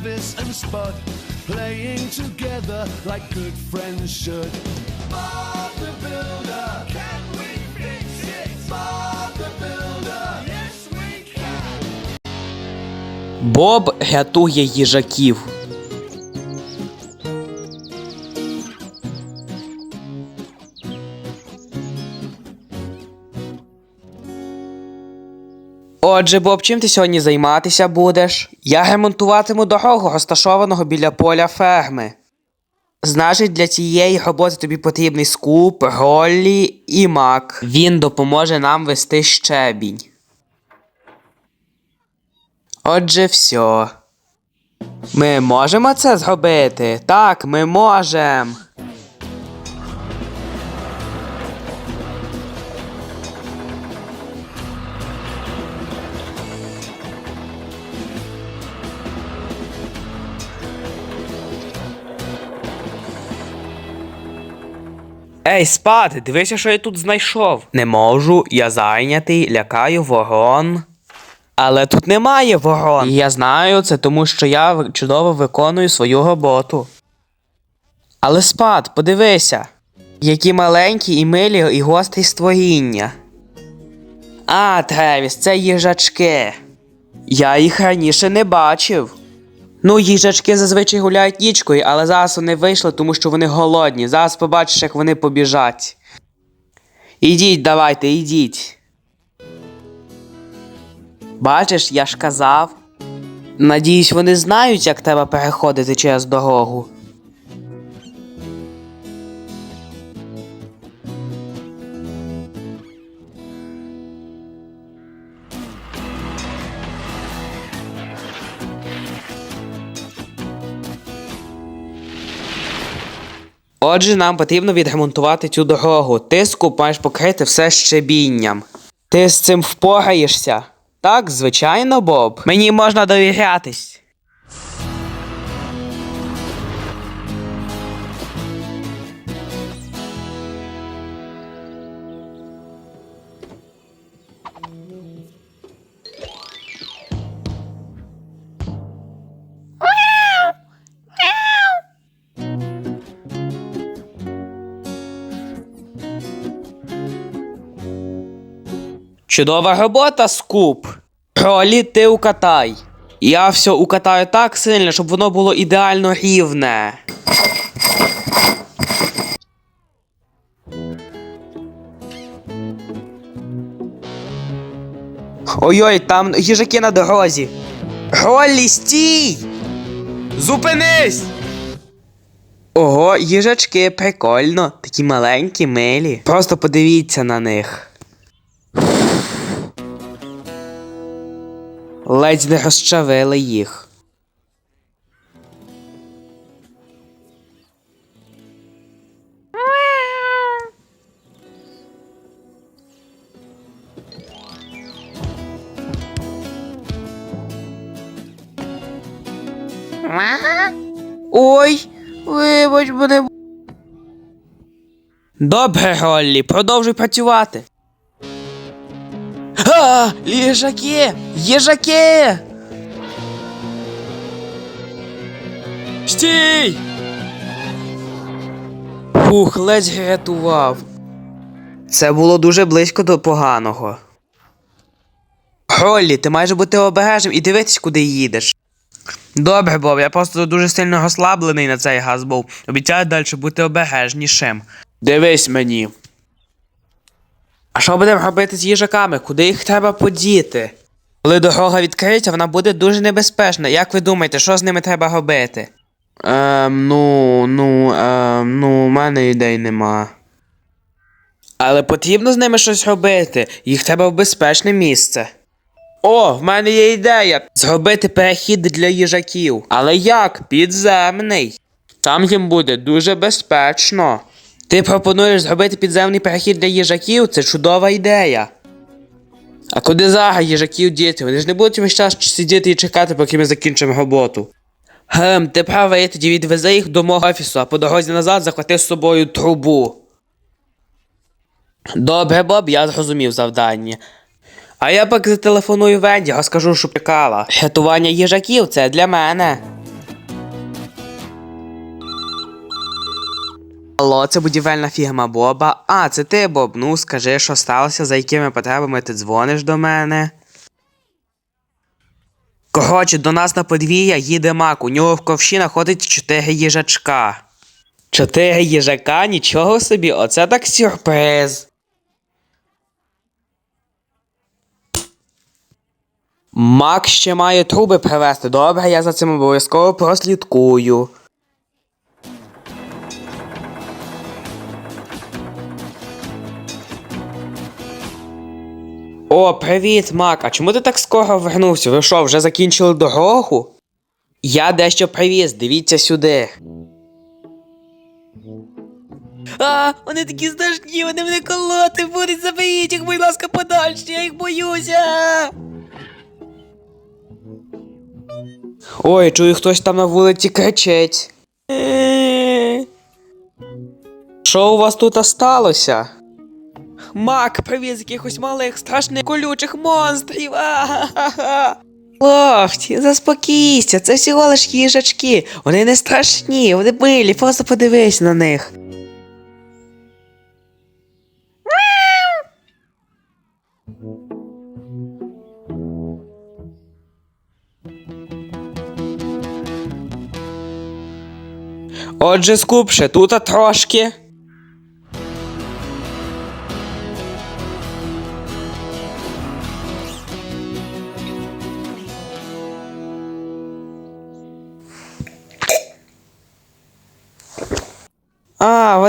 Travis and Spud, playing together like good friends should. Bob the Builder. Can we fix it? Bob the Builder. Yes, we can. Боб рятує їжаків. Отже, Боб, чим ти сьогодні займатися будеш? Я ремонтуватиму дорогу, розташованого біля поля ферми. Значить, для цієї роботи тобі потрібний скуп, Роллі і Мак. Він допоможе нам вести щебінь. Отже, все. Ми можемо це зробити? Так, ми можемо. Ей, спад, дивися, що я тут знайшов. Не можу, я зайнятий, лякаю ворон. Але тут немає ворон. І я знаю це, тому що я чудово виконую свою роботу. Але спад, подивися, які маленькі і милі і гострі створіння. А, Тревіс, це їжачки. Я їх раніше не бачив. Ну, їжачки зазвичай гуляють нічкою, але зараз вони вийшли, тому що вони голодні. Зараз побачиш, як вони побіжать. Ідіть, давайте, ідіть. Бачиш, я ж казав. Надіюсь, вони знають, як треба переходити через дорогу. Отже, нам потрібно відремонтувати цю дорогу. Ти скуп маєш покрити все щебінням. Ти з цим впораєшся? Так, звичайно, Боб. Мені можна довірятись. Чудова робота, скуп. Ролі ти укатай. Я все укатаю так сильно, щоб воно було ідеально рівне. Ой-ой, там їжаки на дорозі. Ролі, стій! Зупинись! Ого, їжачки, прикольно, такі маленькі, милі. Просто подивіться на них. Ледь не розчавили їх. Ой, вибач мене. Добре, Голлі, продовжуй працювати. А, їжаки! Їжаки! Стій! Фух, ледь рятував. Це було дуже близько до поганого. Голлі, ти маєш бути обережним і дивитись, куди їдеш. Добре, Боб, я просто дуже сильно розслаблений на цей газ був. Обіцяю далі бути обережнішим. Дивись мені. А що будемо робити з їжаками? Куди їх треба подіти? Коли дорога відкриється, вона буде дуже небезпечна. Як ви думаєте, що з ними треба робити? Ем, ну, ну, ем, ну, у мене ідей нема. Але потрібно з ними щось робити. Їх треба в безпечне місце. О, в мене є ідея. Зробити перехід для їжаків. Але як? Підземний. Там їм буде дуже безпечно. Ти пропонуєш зробити підземний перехід для їжаків? Це чудова ідея. А куди зараз їжаків діти? Вони ж не будуть весь час сидіти і чекати, поки ми закінчимо роботу. Гем, ти правий, тоді відвези їх до мого офісу, а по дорозі назад захвати з собою трубу. Добре, Боб, я зрозумів завдання. А я поки зателефоную Венді, розкажу, що пікала. Рятування їжаків це для мене. Алло, це будівельна фірма Боба. А, це ти, Боб. Ну, скажи, що сталося, за якими потребами ти дзвониш до мене. Коротше, до нас на подвір'я їде мак. У нього в ковші знаходить чотири їжачка. Чотири їжака? Нічого собі, оце так сюрприз. Мак ще має труби привезти. Добре, я за цим обов'язково прослідкую. О, привіт, Мак. А чому ти так скоро вернувся? Ви що, вже закінчили дорогу? Я дещо привіз, дивіться сюди. А, вони такі страшні, вони мене колоти будуть, заберіть їх, будь ласка, подальше, я їх боюся. Ой, чую, хтось там на вулиці кричить. Е. Що у вас тут сталося? Мак привіз якихось малих страшних колючих монстрів. А-ха-ха-ха. Лофті, заспокійся, це всього лиш їжачки. Вони не страшні, вони милі, просто подивись на них. Отже, скупше, тут трошки.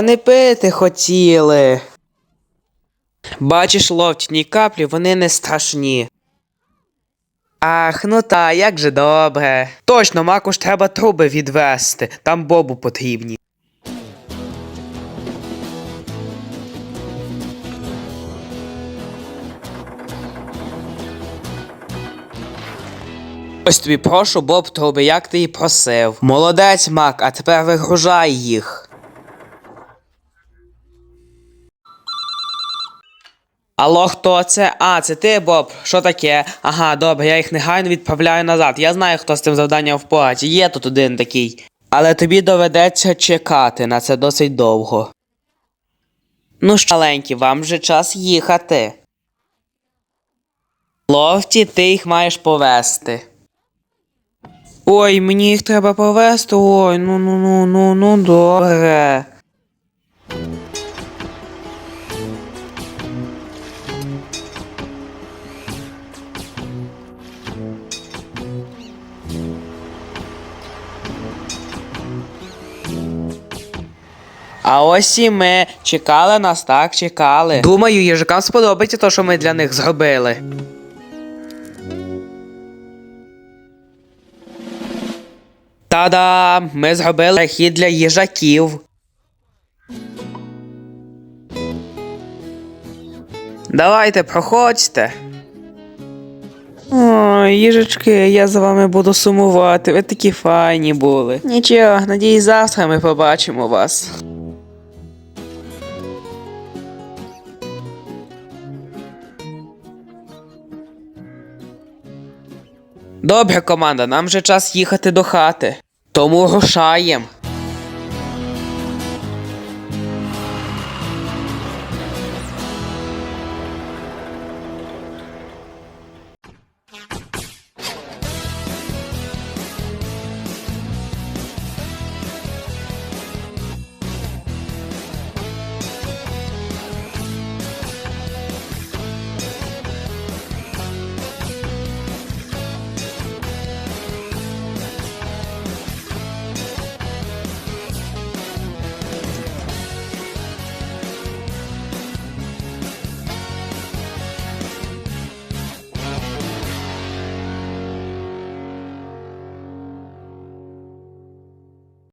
Вони пити хотіли. Бачиш, ловть, ні каплі, вони не страшні. Ах, ну та, як же добре. Точно, маку ж треба труби відвести, там бобу потрібні. Ось тобі прошу, Боб, труби, як ти і просив. Молодець, Мак, а тепер вигружай їх. Алло, хто це? А, це ти, Боб. Що таке? Ага, добре, я їх негайно відправляю назад. Я знаю, хто з цим завданням впорається. Є тут один такий. Але тобі доведеться чекати на це досить довго. Ну, що, маленькі, вам вже час їхати. Лофті, ти їх маєш повести. Ой, мені їх треба повести. Ой, ну ну ну ну ну добре. А ось і ми чекали нас, так чекали. Думаю, їжакам сподобається те, що ми для них зробили. Та-дам! Ми зробили перехід для їжаків. Давайте, проходьте. Ой, їжачки, я за вами буду сумувати. Ви такі файні були. Нічого, надіюсь, завтра ми побачимо вас. Добре, команда, нам вже час їхати до хати. Тому рушаєм.